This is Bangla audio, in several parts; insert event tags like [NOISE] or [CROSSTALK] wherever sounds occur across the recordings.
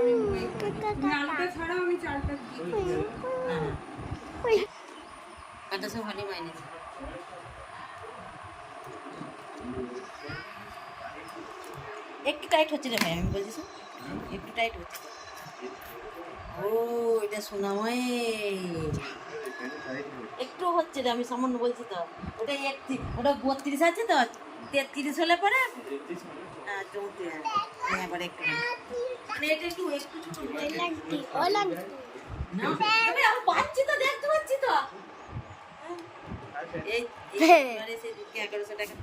আমি ছাড়াও আমি চালটা সব ভালো মাইনে একটু টাইট হচ্ছে রে ভাই, আমি বলছি একটু টাইট হচ্ছে। ও, এটা শোনাময় একটু হচ্ছে রে, আমি সামান্য বলছি তো। ওটা একত্রিশ, ওটা বত্রিশ আছে তো? তেত্রিশ হলে পরে? হ্যাঁ চৌত্রিশ হ্যাঁ এবার একটু। মানে একটু একটু ছোট গেছে। না, আমি পাচ্ছি তো দেখতে পাচ্ছি তো। এই এই এবারে সে এগারোশো টাকা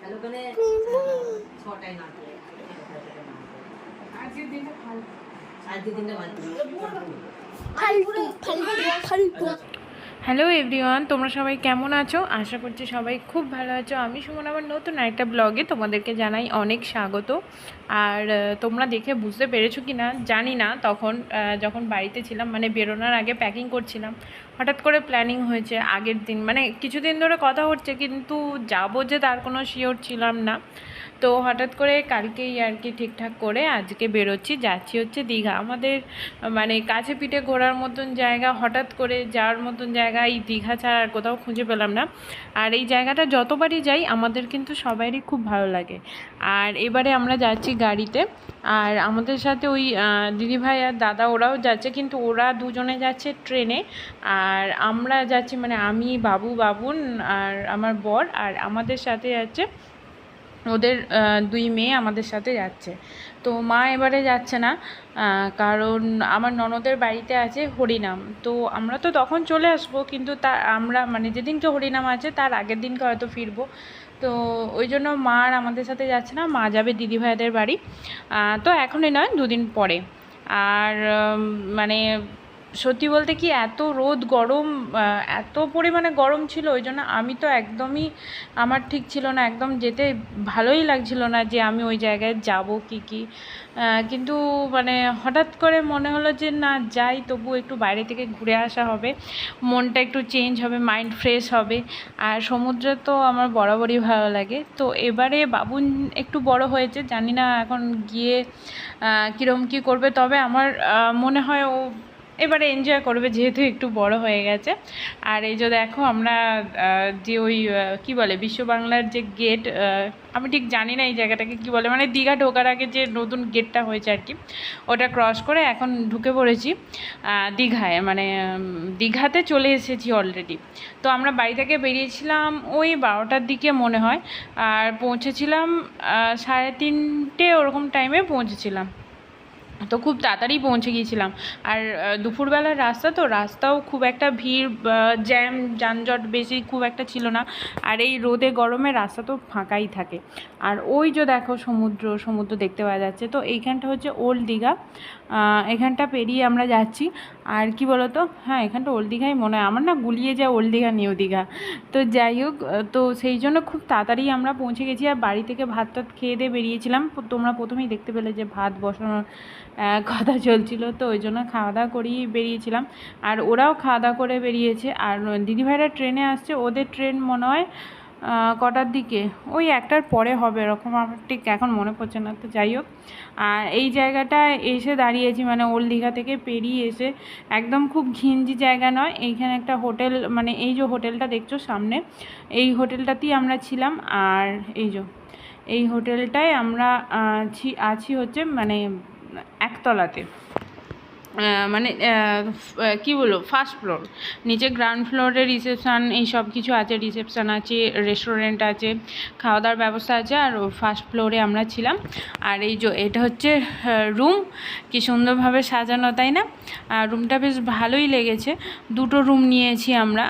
তাহলে ওখানে ছটায় না আজকের দিনটা ভালো আজকে দিনটা বাদ দিই। হ্যালো এভরিওয়ান, তোমরা সবাই কেমন আছো? আশা করছি সবাই খুব ভালো আছো। আমি সুমন আমার নতুন একটা ব্লগে তোমাদেরকে জানাই অনেক স্বাগত। আর তোমরা দেখে বুঝতে পেরেছ কি না জানি না। তখন যখন বাড়িতে ছিলাম মানে বেরোনোর আগে প্যাকিং করছিলাম। হঠাৎ করে প্ল্যানিং হয়েছে আগের দিন। মানে কিছুদিন ধরে কথা হচ্ছে, কিন্তু যাব যে তার কোনো শিওর ছিলাম না। তো হঠাৎ করে কালকেই আর কি ঠিকঠাক করে আজকে বেরোচ্ছি, যাচ্ছি হচ্ছে দীঘা। আমাদের মানে কাছে পিঠে ঘোরার মতন জায়গা, হঠাৎ করে যাওয়ার মতন জায়গা এই দীঘা ছাড়া আর কোথাও খুঁজে পেলাম না। আর এই জায়গাটা যতবারই যাই, আমাদের কিন্তু সবারই খুব ভালো লাগে। আর এবারে আমরা যাচ্ছি গাড়িতে। আর আমাদের সাথে ওই দিদিভাই আর দাদা ওরাও যাচ্ছে, কিন্তু ওরা দুজনে যাচ্ছে ট্রেনে। আর আমরা যাচ্ছি মানে আমি, বাবু, বাবুন আর আমার বর। আর আমাদের সাথে যাচ্ছে ওদের দুই মেয়ে আমাদের সাথে যাচ্ছে। তো মা এবারে যাচ্ছে না কারণ আমার ননদের বাড়িতে আছে হরিনাম। তো আমরা তো তখন চলে আসব, কিন্তু তা, আমরা মানে যেদিনকে হরিনাম আছে, তার আগের দিনকে হয়তো ফিরবো। তো ওই জন্য মা আর আমাদের সাথে যাচ্ছে না, মা যাবে দিদিভাইদের বাড়ি। তো এখনই নয়, দুদিন পরে। আর মানে সত্যি বলতে কি এত রোদ, গরম এত পরিমাণে গরম ছিল, ওই জন্য আমি তো একদমই আমার ঠিক ছিল না, একদম যেতে ভালোই লাগছিল না যে আমি ওই জায়গায় যাব কি কি। কিন্তু মানে হঠাৎ করে মনে হলো যে না, যাই, তবু একটু বাইরে থেকে ঘুরে আসা হবে, মনটা একটু চেঞ্জ হবে মাইন্ড ফ্রেশ হবে, আর সমুদ্রে তো আমার বরাবরই ভালো লাগে। তো এবারে বাবুন একটু বড় হয়েছে, জানি না এখন গিয়ে কীরম কী করবে, তবে আমার মনে হয় ও এবারে এনজয় করবে যেহেতু একটু বড় হয়ে গেছে। আর এই যে দেখো আমরা যে ওই কি বলে, বিশ্ব বাংলার যে গেট আমি ঠিক জানি না এই জায়গাটাকে কি বলে মানে দীঘা ঢোকার আগে যে নতুন গেটটা হয়েছে আর কি, ওটা ক্রস করে এখন ঢুকে পড়েছি দীঘায়। মানে দীঘাতে চলে এসেছি অলরেডি তো আমরা বাড়ি থেকে বেরিয়েছিলাম ওই বারোটার দিকে মনে হয়, আর পৌঁছেছিলাম সাড়ে তিনটে ওরকম টাইমে পৌঁছেছিলাম। তো খুব তাড়াতাড়ি পৌঁছে গিয়েছিলাম। আর দুপুরবেলার রাস্তা তো, রাস্তাও খুব একটা ভিড় জ্যাম, যানজট বেশি খুব একটা ছিল না। আর এই রোদে গরমে রাস্তা তো ফাঁকাই থাকে। আর ওই যে দেখো সমুদ্র সমুদ্র দেখতে পাওয়া যাচ্ছে। তো এইখানটা হচ্ছে ওল্ড দীঘা। এখানটা পেরিয়ে আমরা যাচ্ছি। আর কি বলো তো হ্যাঁ এখানটা ওল্ড দীঘাই মনে হয়। আমার না গুলিয়ে যায় ওল্ড দীঘা নিউ দীঘা। তো যাই হোক তো সেই জন্য খুব তাড়াতাড়ি আমরা পৌঁছে গেছি আর বাড়ি থেকে ভাত টাত খেয়ে দিয়ে বেরিয়েছিলাম। তোমরা প্রথমেই দেখতে পেলে যে ভাত বসানোর [LAUGHS] কথা চলছিল। তো ওই জন্য খাওয়া দাওয়া করেই বেরিয়েছিলাম। আর ওরাও খাওয়া দাওয়া করে বেরিয়েছে। আর দিদিভাইরা ট্রেনে আসছে। ওদের ট্রেন মনে হয় কটার দিকে? ওই একটার পরে হবে এরকম আমার ঠিক এখন মনে পড়ছে না, তো যাই হোক। আর এই জায়গাটায় এসে দাঁড়িয়েছি মানে ওল্ড দীঘা থেকে পেরিয়ে এসে। একদম খুব ঘিঞ্জি জায়গা নয়, এইখানে একটা হোটেল মানে এই যে হোটেলটা দেখছ সামনে, এই হোটেলটাতেই আমরা ছিলাম। আর এই যে, এই হোটেলটায় আমরা আছি হচ্ছে মানে একতলাতে। মানে কি বলব ফার্স্ট ফ্লোর নিচে গ্রাউন্ড ফ্লোরে রিসেপশান এই সব কিছু আছে রিসেপশান আছে রেস্টুরেন্ট আছে খাওয়া দাওয়ার ব্যবস্থা আছে, আর ফার্স্ট ফ্লোরে আমরা ছিলাম। আর এই যে, এটা হচ্ছে রুম কি সুন্দরভাবে সাজানো, তাই না? আর রুমটা বেশ ভালোই লেগেছে। দুটো রুম নিয়েছি আমরা।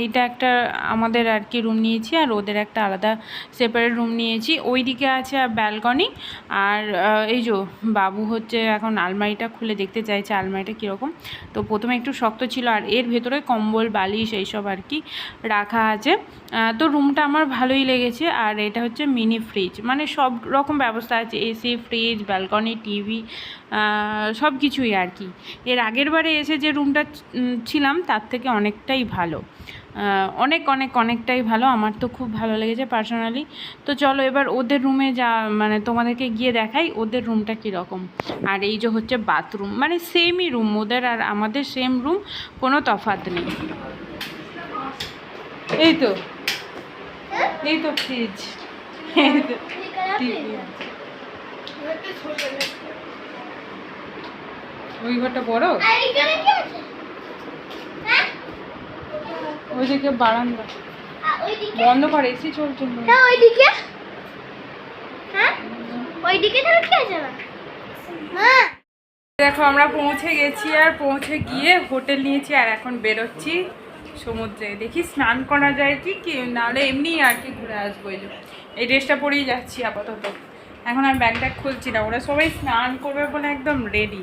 এইটা একটা আমাদের আর কি রুম নিয়েছি, আর ওদের একটা আলাদা সেপারেট রুম নিয়েছি। ওই দিকে আছে ব্যালকনি আর এই যে, বাবু হচ্ছে এখন আলমারিটা খুলে দেখতে চাইছে আলমারিটা কীরকম? তো প্রথমে একটু শক্ত ছিল আর এর ভেতরে কম্বল, বালিশ এইসব আর কি রাখা আছে। তো রুমটা আমার ভালোই লেগেছে, আর এটা হচ্ছে মিনি ফ্রিজ মানে সব রকম ব্যবস্থা আছে এসি ফ্রিজ ব্যালকনি টিভি সব কিছুই আর কি। এর আগের বারে এসে যে রুমটা ছিলাম, তার থেকে অনেকটাই ভালো। অনেক অনেক, অনেকটাই ভালো। আমার তো খুব ভালো লেগেছে পার্সোনালি তো চলো এবার ওদের রুমে যা মানে তোমাদেরকে গিয়ে দেখাই ওদের রুমটা কীরকম। আর এই যে হচ্ছে বাথরুম মানে সেমই রুম ওদের আর আমাদের সেম রুম কোনো তফাৎ নেই। এই তো। এই তো ফ্রিজ। ওই ঘরটা বড়? হ্যাঁ? ওই দিকে বারান্দা বন্ধ কর এসি চলছে। হ্যাঁ। ওইদিকে। হ্যাঁ? ওইদিকে তাহলে কি আছে না হ্যাঁ। দেখো আমরা পৌঁছে গেছি আর পৌঁছে গিয়ে হোটেল নিয়েছি আর এখন বেরোচ্ছি। সমুদ্রে। দেখি স্নান করা যায় কি কি নাহলে এমনি আর কি ঘুরে আসব এই। এই ড্রেসটা পরেই যাচ্ছি আপাতত। এখন আর ব্যাগটা খুলছি না। ওরা সবাই স্নান করবে বলে একদম রেডি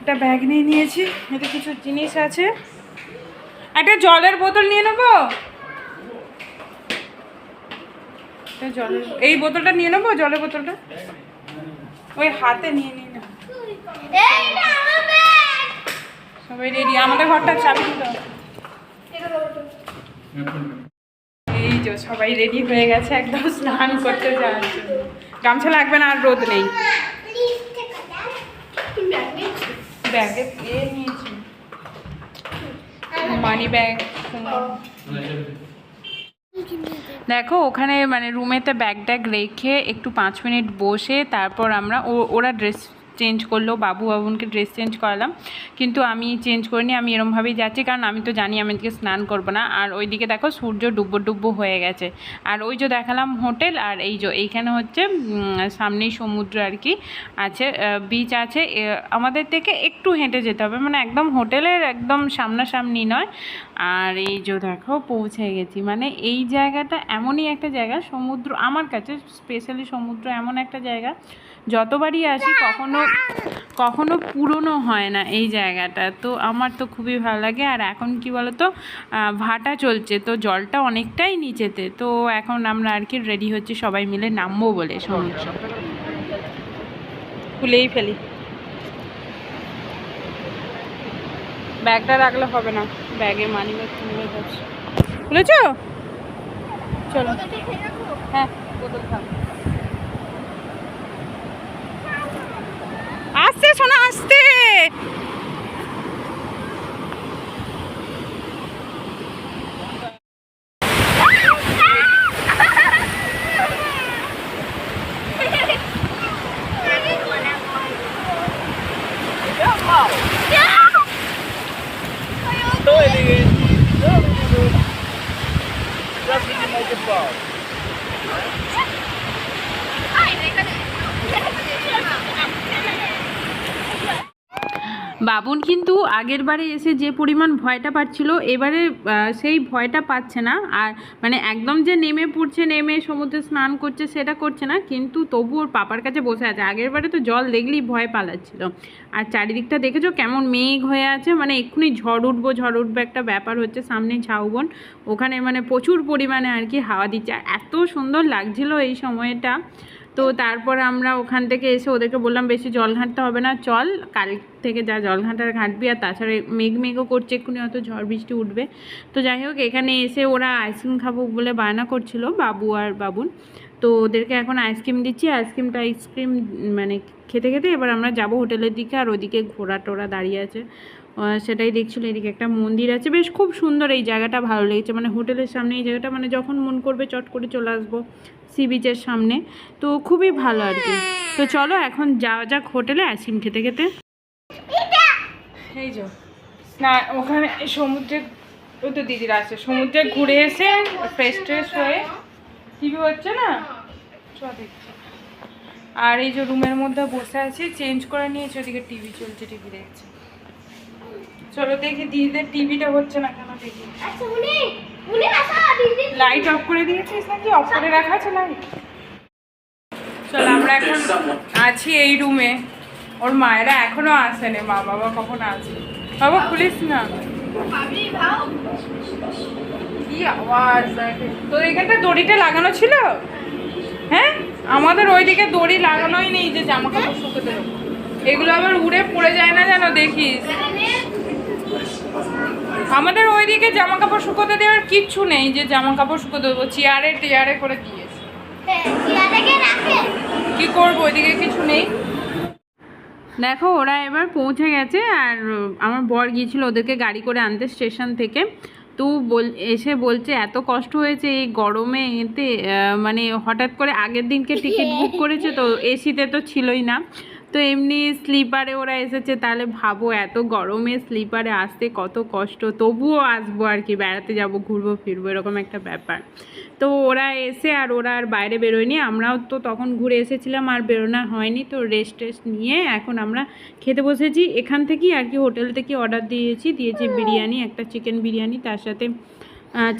একটা ব্যাগ নিয়ে নিয়েছি এতে কিছু জিনিস আছে। একটা জলের বোতল নিয়ে নেব? জলের এই বোতলটা নিয়ে নেব জলের বোতলটা? ওই হাতে নিয়ে নিয়ে সবাই রেডি আমাদের ঘরটা চাবি দিল। এই যে সবাই রেডি হয়ে গেছে একদম স্নান করতে যাওয়ার গামছা লাগবে না আর রোদ নেই। ব্যাগ নিয়েছো। মানি ব্যাগ দেখো, ওখানে মানে রুমেতে ব্যাগ ট্যাগ রেখে একটু পাঁচ মিনিট বসে, তারপর আমরা ওরা ড্রেস চেঞ্জ করল বাবু বাবুনকে ড্রেস চেঞ্জ করালাম। কিন্তু আমি চেঞ্জ করিনি, আমি এরমভাবেই যাচ্ছি, কারণ আমি তো জানি আমি আজকে স্নান করব না। আর ওইদিকে দেখো সূর্য ডুব্বো ডুব্বো হয়ে গেছে। আর ওই যে দেখালাম হোটেল, আর এই যে এইখানে হচ্ছে সামনেই সমুদ্র আর কি আছে বিচ আছে। আমাদের থেকে একটু হেঁটে যেতে হবে মানে একদম হোটেলের একদম সামনাসামনি নয়। আর এই যে দেখো পৌঁছে গেছি। মানে এই জায়গাটা এমনই একটা জায়গা, সমুদ্র, আমার কাছে স্পেশালি সমুদ্র এমন একটা জায়গা। যতবারই আসি, কখনো কখনো পুরনো হয় না এই জায়গাটা। তো আমার তো খুবই ভালো লাগে। আর এখন কি বলতো আহ, ভাটা চলছে তো জলটা অনেকটাই নিচেতে। তো এখন আমরা আর কি রেডি হচ্ছি সবাই মিলে নামবো বলে সমুদ্র খুলেই ফেলি। ব্যাগটা রাখলে হবে না। ব্যাগে মানি খুলেছো? চলো। হ্যাঁ বোতল আসতে। বাবুন কিন্তু আগের বারে এসে যে পরিমাণ ভয়টা পাচ্ছিল, এবারে সেই ভয়টা পাচ্ছে না। আর মানে একদম যে নেমে পড়ছে, নেমে সমুদ্রে স্নান করছে, সেটা করছে না। কিন্তু তবু ওর পাপার কাছে বসে আছে। আগের বারে তো জল দেখলেই ভয় পালাচ্ছিল। আর চারিদিকটা দেখেছ কেমন মেঘ হয়ে আছে? মানে এক্ষুনি ঝড় উঠবো ঝড় উঠবো একটা ব্যাপার হচ্ছে সামনে ঝাউবন। ওখানে মানে প্রচুর পরিমাণে আর কি হাওয়া দিচ্ছে। আর এত সুন্দর লাগছিল এই সময়টা। তো তারপর আমরা ওখান থেকে এসে ওদেরকে বললাম, বেশি জল ঘাঁটতে হবে না, চল। কাল থেকে যা জল ঘাঁটার ঘাঁটবি, আর তাছাড়া মেঘ মেঘও করছে এক্ষুনি হয়তো ঝড় বৃষ্টি উঠবে। তো যাই হোক, এখানে এসে ওরা আইসক্রিম খাব বলে বায়না করছিল, বাবু আর বাবুন। তো ওদেরকে এখন আইসক্রিম দিচ্ছি, আইসক্রিমটা আইসক্রিম মানে খেতে খেতে এবার আমরা যাব হোটেলের দিকে, আর ওদিকে ঘোড়া টোড়া দাঁড়িয়ে আছে। সেটাই দেখছিল এদিকে একটা মন্দির আছে। বেশ খুব সুন্দর এই জায়গাটা ভালো লেগেছে। মানে হোটেলের সামনে এই জায়গাটা মানে যখন মন করবে চট করে চলে আসব সি বিচের সামনে। তো খুবই ভালো আর কি। তো চলো এখন যাওয়া যাক হোটেলে আইসক্রিম খেতে খেতে। এই যে না ওখানে সমুদ্রে ও তো দিদিরা আছে। সমুদ্রে ঘুরে এসে ফ্রেশ ট্রেশ হয়ে টিভি হচ্ছে না? চ দেখছি। আর এই যে রুমের মধ্যে বসে আছি চেঞ্জ করে নিয়েছি ওদিকে টিভি চলছে টিভি দেখছি। চলো দেখি দিদিদের টিভিটা হচ্ছে না কেন দেখি। আচ্ছা উনি উনি আসা দিদি। লাইট অফ করে দিয়েছিস নাকি? অফ করে রাখা আছে লাইট চলো আমরা এখন আছি এই রুমে ওর মায়েরা এখনও আসেনি মা বাবা কখন আসবে? বাবা খুলিস না। কি আওয়াজ তোর এখানটা দড়িটা লাগানো ছিল? হ্যাঁ? আমাদের ওইদিকে দড়ি লাগানোই নেই যে জামা কাপড় শুকোতে। দেবো এগুলো আবার উড়ে পড়ে যায় না যেন দেখিস? আমাদের ওইদিকে জামা কাপড় শুকোতে দেওয়ার কিচ্ছু নেই যে জামা কাপড় শুকোতে দেবো চেয়ারে টেয়ারে করে দিয়েছে হ্যাঁ কি করব ওইদিকে কিছু নেই। দেখো ওরা এবার পৌঁছে গেছে আর আমার বর গিয়েছিল ওদেরকে গাড়ি করে আনতে স্টেশন থেকে। তো বল এসে বলছে এত কষ্ট হয়েছে এই গরমে এতে মানে হঠাৎ করে আগের দিনকে টিকিট বুক করেছে তো এসিতে তো ছিলই না। তো এমনি স্লিপারে ওরা এসেছে তাহলে ভাবো এত গরমে স্লিপারে আসতে কত কষ্ট তবুও আসব আর কি বেড়াতে যাব ঘুরবো ফিরবো এরকম একটা ব্যাপার। তো ওরা এসে আর ওরা আর বাইরে বেরোয়নি আমরাও তো তখন ঘুরে এসেছিলাম আর বেরোনো হয়নি তো রেস্ট টেস্ট নিয়ে এখন আমরা খেতে বসেছি। এখান থেকেই আর কি হোটেল থেকে অর্ডার দিয়েছি দিয়েছি বিরিয়ানি একটা চিকেন বিরিয়ানি তার সাথে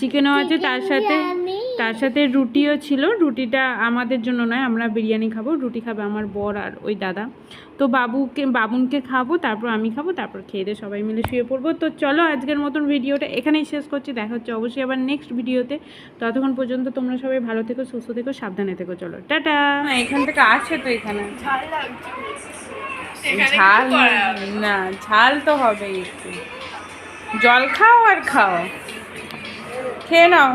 চিকেনও আছে তার সাথে তার সাথে রুটিও ছিল। রুটিটা আমাদের জন্য নয় আমরা বিরিয়ানি খাব। রুটি খাবে আমার বর আর ওই দাদা। তো বাবুকে বাবুনকে খাব তারপর আমি খাব তারপর খেয়ে দিয়ে সবাই মিলে শুয়ে পড়ব। তো চলো আজকের মতন ভিডিওটা এখানেই শেষ করছি। দেখা হচ্ছে অবশ্যই আবার নেক্সট ভিডিওতে। ততক্ষণ পর্যন্ত তোমরা সবাই ভালো থেকো সুস্থ থেকো সাবধানে থেকো। চলো টাটা! এখান থেকে আছে তো এখানে। ঝাল না ঝাল তো হবেই একটু। জল খাও আর খাও। খেয়ে নাও